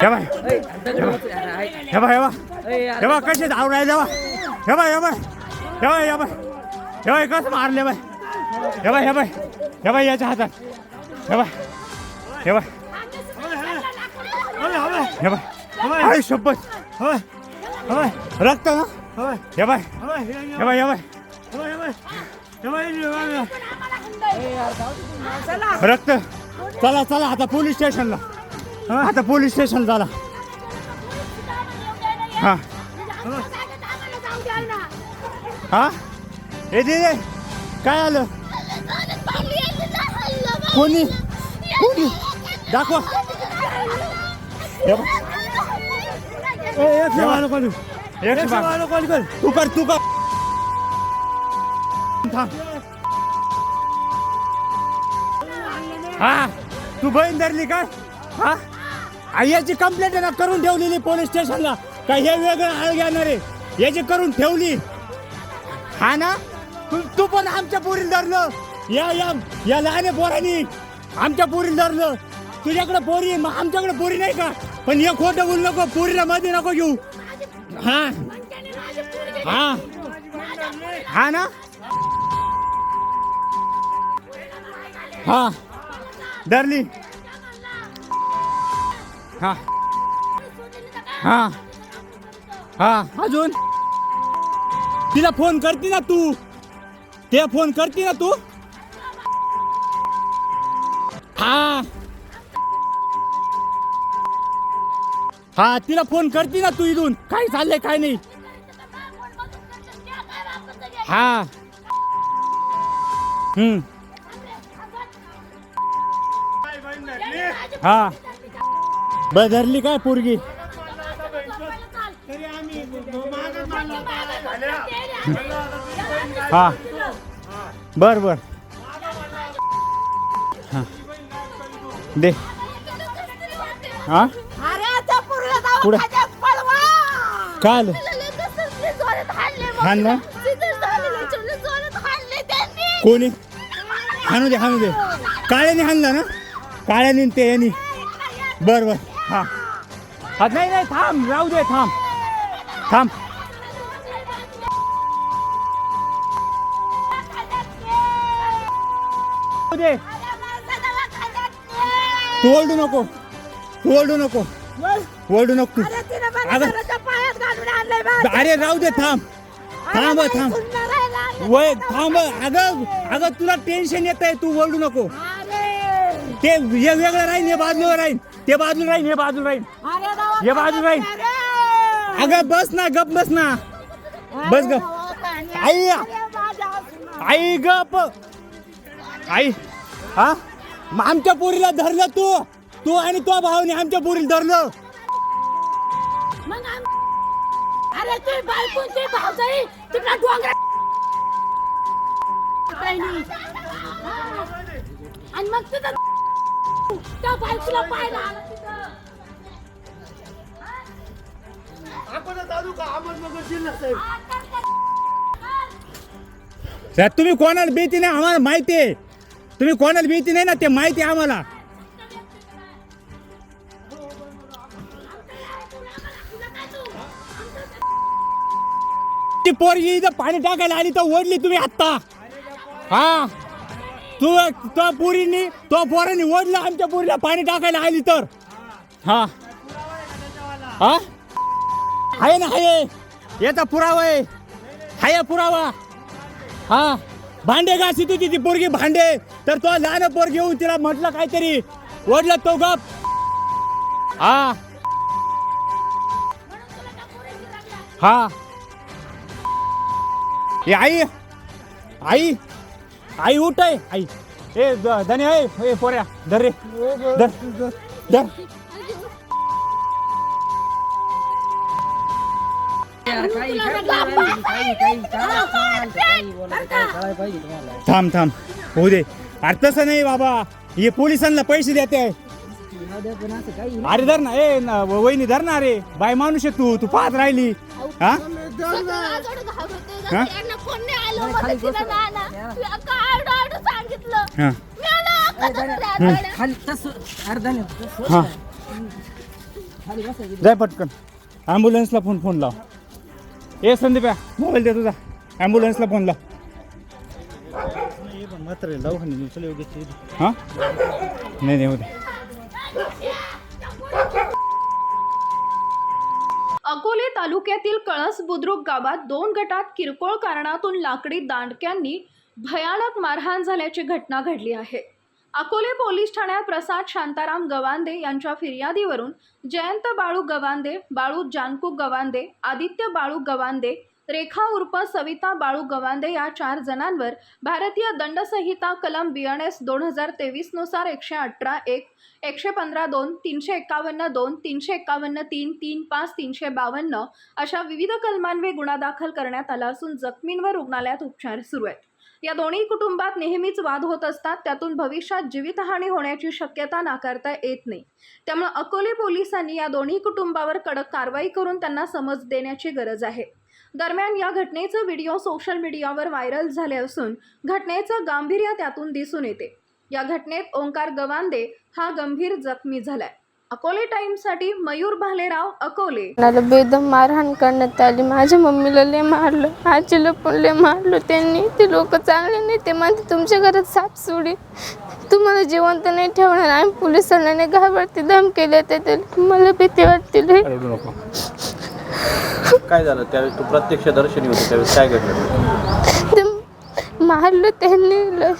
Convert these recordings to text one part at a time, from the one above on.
हे बाय हे बाय हे हे बाय कसे धाव राहिले बा हे बाय हे बाय हे बाय हे बाय हे बाय कसं मारले बाय हे बाय हे बाय हे बाय याच्या हातात हे बाय हे बाय हे बाय आई शपथ हे बाय हे बाय रक्त ना हे बाय हे बाय हे बाय रक्त चला चला आता पोलीस स्टेशनला आता पोलीस स्टेशन झाला. हा. हा? हे. काय आलं? कोणी? कोणी? दाखवा. हे तू कर तू कर. हा तू बहीण धरली काय हा? आ, याची कंप्लेंट आहे ना करून ठेवलेली पोलीस स्टेशनला काय हे वेगळं आळ घेणार आहे? याची करून ठेवली. हा ना? तू तू पण आमच्या पोरीला धरलं. या या या लहान पोरांनी आमच्या पोरीला धरलं. तुझ्याकडे पोरी मग आमच्याकडे पोरी नाही का? पण हे खोटं बोलू नको पोरीला मध्ये नको घेऊ. हा? हा? हा ना? हा. धरली. हा. हा. हा. अजून? तिला फोन करते ना तू. ते फोन करते ना तू. हा. हा तिला फोन करते ना तू इथून. काय चाललंय काय नाही. हा. हम्म. हा. बर धरली काय पोरगी? हा. बर बर. हा. दे. हा? पुढं. जोरात हाणले त्यांनी. कोणी? हाणू दे हाणू दे. काळ्याने हाणला ना? काळ्याने ते यांनी बर बर. हा हा नाही नाही थांब. राहू दे थांब. थांब. दे. तू ओरडू नको. तू ओरडू नको. ओरडू नको अरे तू. अरे राहू दे थांब. थांब थांब. वय थांब. अगं अगं तुला टेन्शन येत आहे तू ओरडू नको. ते हे वेगळं राहीन हे बाजूला राहीन ते बाजूला राहीन हे बाजूला राहीन अरे ये बाजू बाई. दवाखान्यात ने. अगं बस ना गप बस ना बस ग. दवाखान्यात. आई. आई गप आई हा मग आमच्या पोरीला धरलं तू तू आणि तो भावाने आमच्या पोरीला धरलं मग आम- अरे ते बायकून ते भावजाई तिकडा डोंगर. आणि मग तिथं त्या बायकोला पाहिला आला. तिथं. साहेब, तुम्ही कोणाला भीती नाही? आम्हाला माहिती आहे. तुम्ही कोणाला भीती नाही ना? ते माहिती आहे आम्हाला. ती पोरगी इथं पाणी टाकायला आली तर ओढली तुम्ही आत्ता. हा? तू तो पुरीनी तो पोरांनी ओढलं आमच्या पोरीला पाणी टाकायला आली तर. हा. हा? आहे ना आहे. याचा पुरावा आहे. हाय पुरावा. हा. भांडे घासी तुझी ती पोरगी भांडे. तर तो लहान पोर घेऊन तिला म्हटलं काहीतरी. ओढलं तो गप. हा. हा. ए आई. आई. आई उठ आहे आई. ए द- धने आहे ए पोऱ्या धर रे. धर धर. थांब थांब. होऊ दे. अरे तसं नाही बाबा. हे पोलिसांना पैसे देते. अरे धर ना ए वहिनी धर ना अरे बाय माणूस आहे तू. तू पाहत राहिली. हा. हा? यांना कोण नाही आलं मला तिला नाना. तुला काय आरडं आरडं सांगितलं. हा. मी आला, आता कसं राहतं? खाली तसं अर्धा नाही तसं हा. जाय पटकन. ॲम्ब्युलन्सला फोन फोन लाव. ए संदीप्या मोबाईल दे तुझा. ॲम्ब्युलन्सला फोन लाव. मात्र दवाखान्यात चल योग्य हां नाही नाही होते तालुक्यातील कळस बुद्रुक गावात दोन गटात किरकोळ कारणातून लाकडी दांडक्यांनी भयानक मारहाण झाल्याची घटना घडली आहे. अकोले पोलीस ठाण्यात प्रसाद शांताराम गवांदे यांच्या फिर्यादीवरून जयंत बाळू गवांदे बाळू जानकू गवांदे आदित्य बाळू गवांदे रेखा उर्फ सविता बाळू गवांदे या चार जणांवर भारतीय दंडसंहिता कलम बी एन एस दोन हजार तेवीसनुसार एकशे अठरा एक एकशे पंधरा दोन तीनशे एकावन्न दोन तीनशे एकावन्न तीन तीन पाच तीनशे बावन्न अशा विविध कलमांवे गुन्हा दाखल करण्यात आला असून जखमींवर रुग्णालयात उपचार सुरू आहेत. या दोन्ही कुटुंबात नेहमीच वाद होत असतात त्यातून भविष्यात जीवितहानी होण्याची शक्यता नाकारता येत नाही. त्यामुळे अकोले पोलिसांनी या दोन्ही कुटुंबावर कडक कारवाई करून त्यांना समज देण्याची गरज आहे. दरम्यान या घटनेचं व्हिडिओ सोशल मीडियावर व्हायरल झाले असून घटनेचं गांभीर्य त्यातून दिसून येते. या घटनेत ओंकार गवांदे हा गंभीर जखमी झालाय. अकोले टाइम्ससाठी मयूर भालेराव अकोले. मला बेदम मारहाण करण्यात आली. माझ्या मम्मीला लय मारलं. आजीला पण लय मारलं त्यांनी. ते लोक चांगले नाही. ते म्हणते तुमच्या घरात साप सोडी. तुम्हाला जिवंत नाही ठेवणार. आम्ही पोलिसांना नाही घाबरते. दम केले ते ते मला भीती वाटते लय. काय झालं? त्यावेळेस तू प्रत्यक्ष दर्शनी होती त्यावेळेस काय घडलं? ते मारलं त्यांनी. लय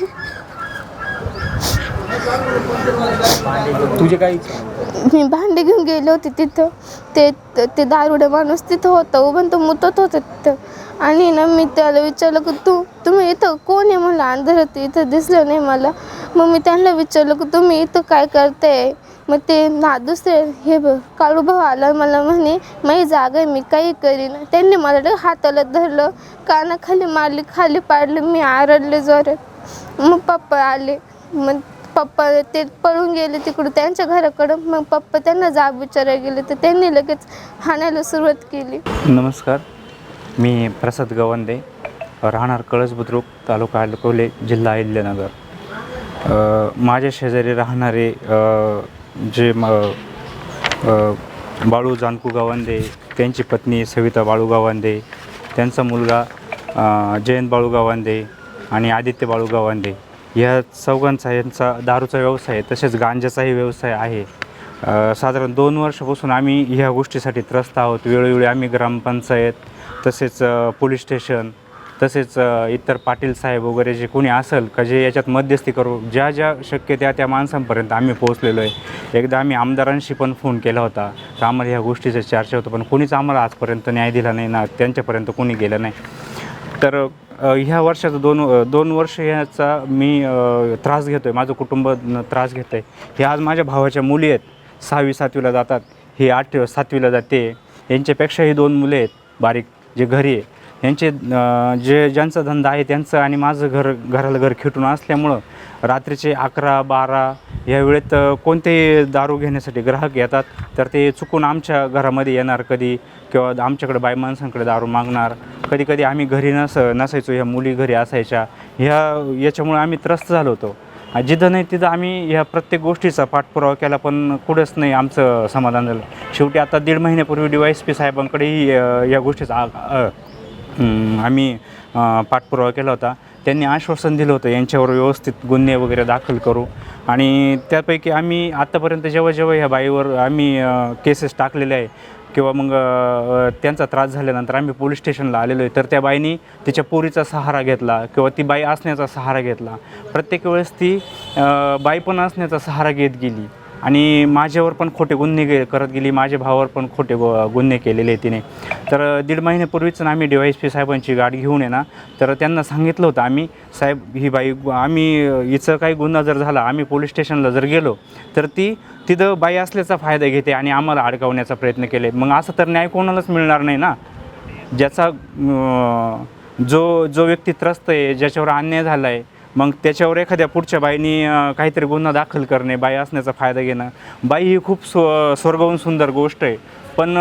तुझे काय इच्छा? मी भांडे घेऊन गेले होते तिथं. ते ते दारुडे माणूस तिथं होतं उभं तो मुतत होतं तिथं. आणि ना मी त्याला विचारलं की तू तुम्ही इथं कोण आहे? म्हणलं अंधार होते इथं दिसलं नाही मला. मग मी त्यांना विचारलं की तुम्ही इथं काय करताय? मग ते ना दुसरे हे बघ काळूभाऊ आला मला म्हणे माझी जागा आहे मी काही करीन. त्यांनी मला हाताला धरलं कानाखाली मारली खाली पाडलं मी आरडले जोरात. मग पप्पा आले. मग पप्पा ते पळून गेले तिकडून त्यांच्या घराकडं. मग पप्पा त्यांना जाब विचारायला गेले तर त्यांनी लगेच हाणायला सुरुवात केली. नमस्कार. मी प्रसाद गवंदे राहणार कळस बुद्रुक तालुका अडकोले जिल्हा अहिल्यानगर. माझ्या शेजारी राहणारे जे म बाळू जानकू गावंदे त्यांची पत्नी सविता बाळू गावंदे त्यांचा मुलगा जयंत बाळू गावंदे आणि आदित्य बाळू गावंदे. या चौघांचा यांचा दारूचा व्यवसाय आहे, तसेच गांजाचाही व्यवसाय आहे. साधारण दोन वर्षापासून आम्ही ह्या गोष्टीसाठी त्रस्त आहोत. वेळोवेळी आम्ही ग्रामपंचायत तसेच पोलीस स्टेशन तसेच इतर पाटील साहेब वगैरे जे कोणी असेल का जे याच्यात मध्यस्थी करू ज्या ज्या शक्य त्या त्या माणसांपर्यंत आम्ही पोहोचलेलो आहे. एकदा आम्ही आमदारांशी पण फोन केला होता. तर आम्हाला ह्या गोष्टीचं चर्चा होतं पण कोणीच आम्हाला आजपर्यंत न्याय दिला नाही ना त्यांच्यापर्यंत कोणी गेलं नाही. तर ह्या वर्षाचं दोन दोन वर्ष ह्याचा मी त्रास घेतो आहे माझं कुटुंब त्रास घेतं आहे हे आज माझ्या भावाच्या मुली आहेत. सहावी सातवीला जातात. ही आठ सातवीला जाते. यांच्यापेक्षाही दोन मुले आहेत. बारीक जे घरी आहे. यांचे जे ज्यांचा धंदा आहे त्यांचं आणि माझं घर घराला घर खेटून असल्यामुळं रात्रीचे अकरा बारा या वेळेत कोणतेही दारू घेण्यासाठी ग्राहक येतात तर ते चुकून आमच्या घरामध्ये येणार कधी किंवा आमच्याकडे बाई माणसांकडे दारू मागणार. कधी कधी आम्ही घरी नस नसायचो ह्या मुली घरी असायच्या. ह्या याच्यामुळे आम्ही त्रस्त झालो होतो. जिथं नाही तिथं आम्ही ह्या प्रत्येक गोष्टीचा पाठपुरावा केला पण कुठंच नाही आमचं समाधान झालं. शेवटी आता दीड महिन्यापूर्वी डी वाय एस पी साहेबांकडेही या गोष्टीचा आ- आम्ही पाठपुरावा केला होता. त्यांनी आश्वासन दिलं होतं यांच्यावर व्यवस्थित गुन्हे वगैरे दाखल करू. आणि त्यापैकी आम्ही आत्तापर्यंत जेव्हा जेव्हा ह्या बाईवर आम्ही केसेस टाकलेले आहे किंवा मग त्यांचा त्रास झाल्यानंतर आम्ही पोलीस स्टेशनला आलेलो आहे तर त्या बाईनी तिच्या पोरीचा सहारा घेतला किंवा ती बाई असण्याचा सहारा घेतला. प्रत्येक वेळेस ती बाई पण असण्याचा सहारा घेत गेली. आणि माझ्यावर पण खोटे गुन्हे गे करत गेली. माझ्या भावावर पण खोटे गुन्हे केलेले तिने. तर दीड महिन्यापूर्वीच ना आम्ही डी वाय एस पी साहेबांची गाडी घेऊन आहे ना तर त्यांना सांगितलं होतं आम्ही साहेब ही बाई आम्ही हिचं काही गुन्हा जर झाला आम्ही पोलीस स्टेशनला जर गेलो तर ती तिथं बाई असल्याचा फायदा घेते आणि आम्हाला अडकवण्याचा प्रयत्न केले. मग असं तर न्याय कोणालाच मिळणार नाही ना? ज्याचा जो जो व्यक्ती त्रस्त आहे ज्याच्यावर अन्याय झाला आहे मग त्याच्यावर एखाद्या पुढच्या बाईनी काहीतरी गुन्हा दाखल करणे बाई असण्याचा फायदा घेणं. बाई ही खूप स्व स्वर्गहून सुंदर गोष्ट आहे. पण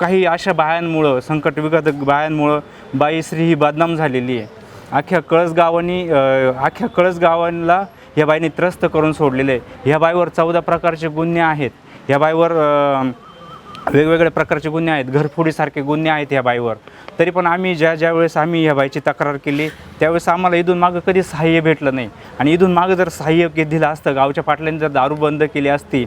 काही अशा बायांमुळं संकट विघातक बायांमुळं बाई स्त्री ही बदनाम झालेली आहे. अख्ख्या कळस गावांनी अख्ख्या कळस गावांना ह्या बाईने त्रस्त करून सोडलेले आहे. ह्या बाईवर चौदा प्रकारचे गुन्हे आहेत. ह्या बाईवर वेगवेगळ्या प्रकारचे गुन्हे आहेत. घरफोडीसारखे गुन्हे आहेत ह्या बाईवर. तरी पण आम्ही ज्या ज्या वेळेस आम्ही ह्या बाईची तक्रार केली त्यावेळेस आम्हाला इथून मागं कधी सहाय्य भेटलं नाही. आणि इथून मागं जर सहाय्य दिलं असतं गावच्या पाटलांनी जर दारू बंद केली असती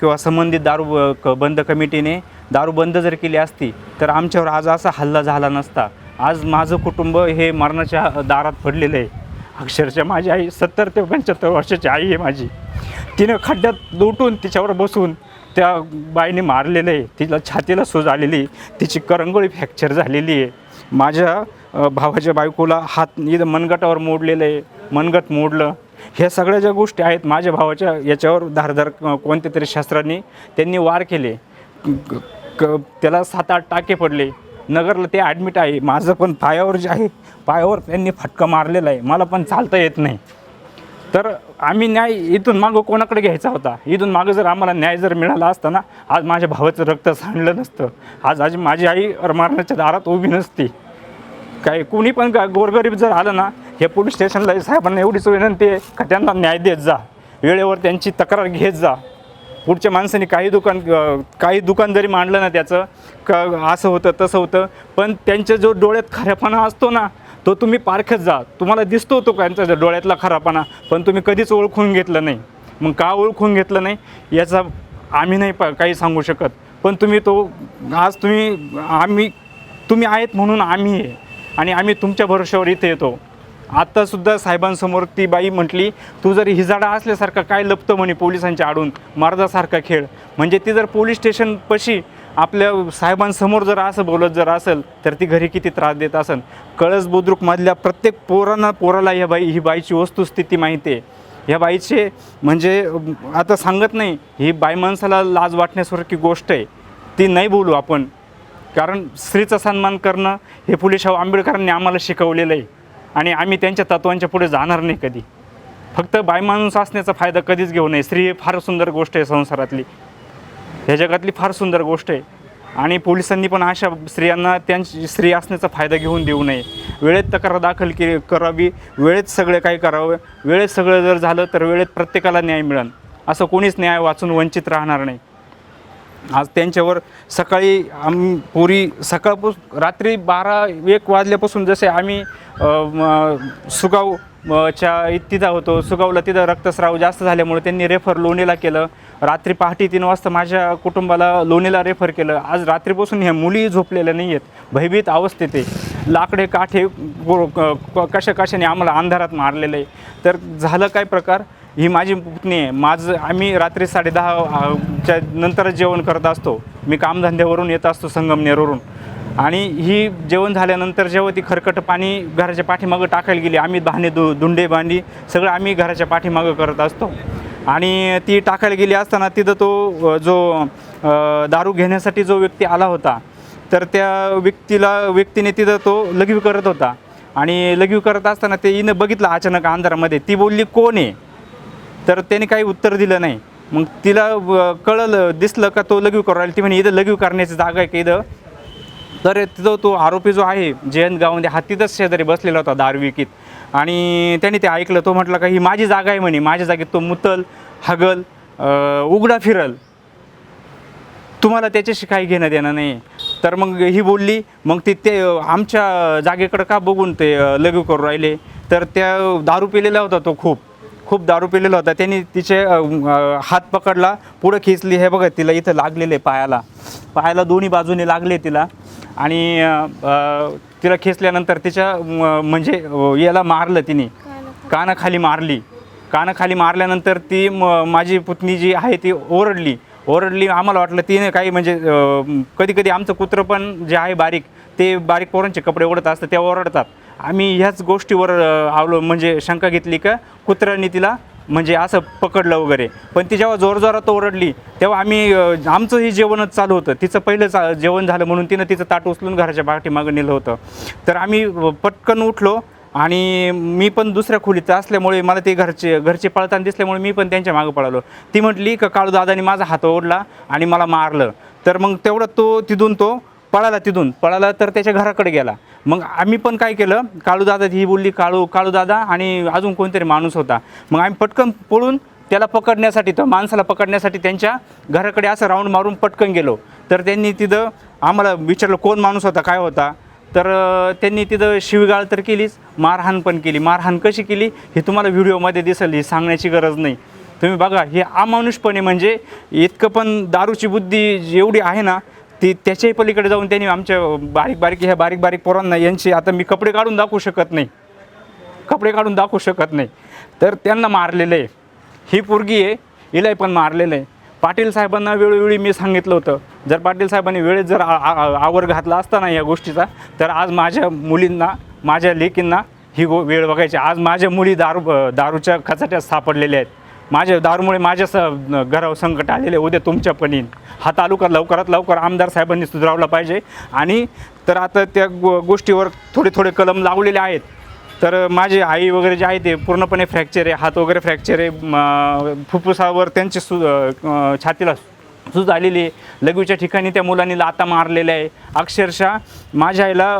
किंवा संबंधित दारू ब- क- बंद कमिटीने दारू बंद जर केली असती तर आमच्यावर आज असा हल्ला झाला नसता. आज माझं कुटुंब हे मरणाच्या दारात पडलेलं आहे. अक्षरशः माझी आई सत्तर ते पंच्याहत्तर वर्षाची आई आहे माझी. तिनं खड्ड्यात लोटून तिच्यावर बसून त्या बाईने मारलेलं आहे. तिला छातीला सूज आलेली तिची करंगोळी फ्रॅक्चर झालेली आहे. माझ्या भावाच्या बायकोला हात इथं मनगटावर मोडलेलं आहे. मनगट मोडलं. ह्या सगळ्या ज्या गोष्टी आहेत माझ्या भावाच्या याच्यावर धारधार कोणत्या तरी शास्त्रांनी त्यांनी वार केले. क- त्याला सात आठ टाके पडले. नगरला ते ॲडमिट आहे. माझं पण पायावर जे आहे पायावर त्यांनी फटका मारलेला आहे. मला पण चालता येत नाही. तर आम्ही न्याय इथून मागं कोणाकडे घ्यायचा होता? इथून मागं जर आम्हाला न्याय जर मिळाला असता ना आज माझ्या भावाचं रक्त सांडलं नसतं. आज आज माझी आई मारण्याच्या दारात उभी नसती. काय कोणी पण का गोरगरीब जर आलं ना हे पोलीस स्टेशनला साहेबांना एवढीच विनंती आहे का त्यांना न्याय देत जा. वेळेवर त्यांची तक्रार घेत जा. पुढच्या माणसाने काही दुकान काही दुकान जरी मांडलं ना त्याचं का असं होतं तसं होतं पण त्यांच्या जो डोळ्यात खऱ्यापणा असतो ना तो तुम्ही पारखत जा. तुम्हाला दिसतो तो त्यांचा डोळ्यातला खरापणा पण तुम्ही कधीच ओळखून घेतलं नाही. मग का ओळखून घेतलं नाही? याचा आम्ही नाही प काही सांगू शकत. पण तुम्ही तो आज तुम्ही आम्ही तुम्ही आहेत म्हणून आम्ही आहे. आणि आम्ही तुमच्या भरोश्यावर इथे येतो. आत्तासुद्धा साहेबांसमोर ती बाई म्हटली तू जर हिजाडा असल्यासारखा काय लपतं म्हणे पोलिसांच्या आडून? मार्दासारखा खेळ. म्हणजे ती जर पोलीस स्टेशनपाशी आपल्या साहेबांसमोर जर असं बोलत जर असेल तर ती घरी किती त्रास देत असेल कळस बुद्रुकमधल्या प्रत्येक पोरांना पोराला ह्या बाई ही बाईची वस्तुस्थिती माहिती आहे. ह्या बाईचे म्हणजे आता सांगत नाही ही बाई माणसाला लाज वाटण्यासारखी गोष्ट आहे. ती नाही बोलू आपण. कारण स्त्रीचा सन्मान करणं हे पुढे शाहू आंबेडकरांनी आम्हाला शिकवलेलं आहे. आणि आम्ही त्यांच्या तत्वांच्या पुढे जाणार नाही कधी. फक्त बाय माणूस असण्याचा फायदा कधीच घेऊ नये. स्त्री ही फार सुंदर गोष्ट आहे संसारातली. ह्या जगातली फार सुंदर गोष्ट आहे. आणि पोलिसांनी पण अशा स्त्रियांना त्यांची स्त्री असण्याचा फायदा घेऊन देऊ नये. वेळेत तक्रार दाखल के करावी वेळेत सगळं काही करावं वेळेत सगळं जर झालं तर वेळेत प्रत्येकाला न्याय मिळेल. असं कोणीच न्याय वाचून वंचित राहणार नाही. आज त्यांच्यावर सकाळी आम पुरी सकाळपासून रात्री बारा एक वाजल्यापासून जसे आम्ही सुगाव च्या इ- तिथं होतो सुगावला तिथं रक्तस्राव जास्त झाल्यामुळे त्यांनी रेफर लोणीला केलं. रात्री पहाटे तीन वाजता माझ्या कुटुंबाला लोणीला रेफर केलं. आज रात्रीपासून ह्या मुली झोपलेल्या नाही आहेत भयभीत अवस्थेत आहे. लाकडे काठे क- क- कशा कशाने आम्हाला अंधारात मारलेलं आहे. तर झालं काय प्रकार? ही माझी पुतणी आहे. माझं आम्ही रात्री साडेदहाच्या अ, नंतरच जेवण करत असतो. मी कामधंद्यावरून येत असतो संगमनेरवरून. आणि ही जेवण झाल्यानंतर जेव्हा ती खरकट पाणी घराच्या पाठीमागं टाकायला गेली आम्ही भाणे दु दुंडे भांडी सगळं आम्ही घराच्या पाठीमागं करत असतो. आणि ती टाकायला गेली असताना तिथं तो जो दारू घेण्यासाठी जो व्यक्ती आला होता तर त्या व्यक्तीला व्यक्तीने तिथं तो लघवी करत होता. आणि लघवी करत असताना ते हिनं बघितलं अचानक अंधारामध्ये. ती बोलली कोण आहे? तर त्याने काही उत्तर दिलं नाही. मग तिला कळलं दिसलं का तो लघवी करू राहिला. ती म्हणे इथं लघवी करण्याची जागा आहे का इथं? तर तिथं तो आरोपी जो आहे जयंत गावंदे हा तिथंच शेजारी बसलेला होता दारू विकीत. आणि त्याने ते ऐकलं तो म्हटलं का ही माझी जागा आहे म्हणे. माझ्या जागेत तो मुतल हगल उघडा फिरल. तुम्हाला त्याच्याशी काही घेणं देणं नाही तर मग ही बोलली मग ती ते आमच्या जागेकडं का बघून ते अ, लघु करू राहिले. तर त्या दारू पिलेला होता तो खूप. खूप दारू पिलेला होता. त्यांनी तिचे हात पकडला पुढं खेचली. हे बघा तिला इथं लागलेले पायाला. पायाला दोन्ही बाजूने लागले तिला. आणि तिला खेचल्यानंतर तिच्या म, म्हणजे याला मारलं तिने. कानाखाली मारली. कानाखाली मारल्यानंतर ती म माझी पुतणी जी आहे ती ओरडली. ओरडली आम्हाला वाटलं तिने काही म्हणजे कधी कधी आमचं कुत्रं पण जे आहे बारीक ते बारीक पोरांचे कपडे ओढत असतं ते ओरडतात. आम्ही ह्याच गोष्टीवर आवलो म्हणजे शंका घेतली का कुत्र्यांनी तिला म्हणजे असं पकडलं वगैरे. पण ती जेव्हा जोरजोरात ओरडली तेव्हा आम्ही आमचंही जेवणच चालू होतं. तिचं पहिलं चा जेवण झालं म्हणून तिनं तिचं ताट उचलून घराच्या पाठीमागं नेलं होतं. तर आम्ही पटकन उठलो आणि मी पण दुसऱ्या खोलीत असल्यामुळे मला ते घरचे घरचे पळताना दिसल्यामुळे मी पण त्यांच्या मागं पळालो. ती म्हटली का काळू दादानी माझा हात ओढला आणि मला मारलं. तर मग तेवढं तो तिथून तो पळाला तिथून. पळाला तर त्याच्या घराकडे गेला. मग आम्ही पण काय केलं काळू दादा ही बोलली काळू काळू दादा आणि अजून कोणतरी माणूस होता. मग आम्ही पटकन पळून त्याला पकडण्यासाठी तर माणसाला पकडण्यासाठी त्यांच्या घराकडे असं राऊंड मारून पटकन गेलो. तर त्यांनी तिथं आम्हाला विचारलं कोण माणूस होता? काय होता? तर त्यांनी तिथं शिवगाळ तर केलीच मारहाण पण केली. मारहाण कशी केली? हे तुम्हाला व्हिडिओमध्ये दिसेल ही सांगण्याची गरज नाही. तुम्ही बघा हे अमानुषपणे म्हणजे इतकं पण दारूची बुद्धी एवढी आहे ना ती त्याच्याही पलीकडे जाऊन त्यांनी आमच्या बारीक बारीक ह्या बारीक बारीक पोरांना यांची आता मी कपडे काढून दाखवू शकत नाही. कपडे काढून दाखवू शकत नाही. तर त्यांना मारलेलं आहे. ही पोरगी आहे हिलाही पण मारलेलं आहे. पाटील साहेबांना वेळोवेळी मी सांगितलं होतं जर पाटील साहेबांनी वेळेत जर आवर घातला असता ना या गोष्टीचा तर आज माझ्या मुलींना माझ्या लेकींना ही गो वेळ बघायची. आज माझ्या मुली दारू दारूच्या खचाट्यात सापडलेल्या आहेत. माझ्या दारूमुळे माझ्या स घरावर संकट आलेले उद्या तुमच्या पण येईल हा तालुका लवकरात लवकर आमदार साहेबांनी सुधारवला पाहिजे. आणि तर आता त्या गो गोष्टीवर थोडे थोडे कलम लावलेले आहेत. तर माझे आई वगैरे जे आहे ते पूर्णपणे फ्रॅक्चर आहे हात वगैरे फ्रॅक्चर आहे. फुफ्फुसावर त्यांचे सु छातीला सूज आलेली आहे. लघवीच्या ठिकाणी त्या मुलांनी लाता मारलेल्या आहे. अक्षरशः माझ्या आईला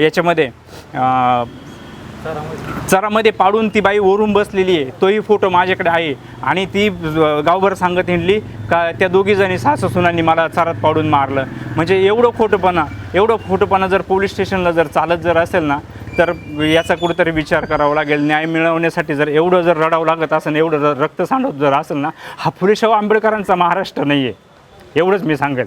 याच्यामध्ये चरामध्ये पाडून ती बाई वरून बसलेली आहे. तोही फोटो माझ्याकडे आहे. आणि ती गावभर सांगत हिंडली का त्या दोघी जणी सासू सुनांनी मला चरात पाडून मारलं. म्हणजे एवढं खोटंपणा एवढं खोटंपणा जर पोलीस स्टेशनला जर चालत जर असेल ना तर याचा कुठेतरी विचार करावा लागेल. न्याय मिळवण्यासाठी जर एवढं जर रडावं लागत असेल एवढं जर रक्त सांडत जर असेल ना हा फुलेशाह आंबेडकरांचा महाराष्ट्र नाही आहे एवढंच मी सांगेल.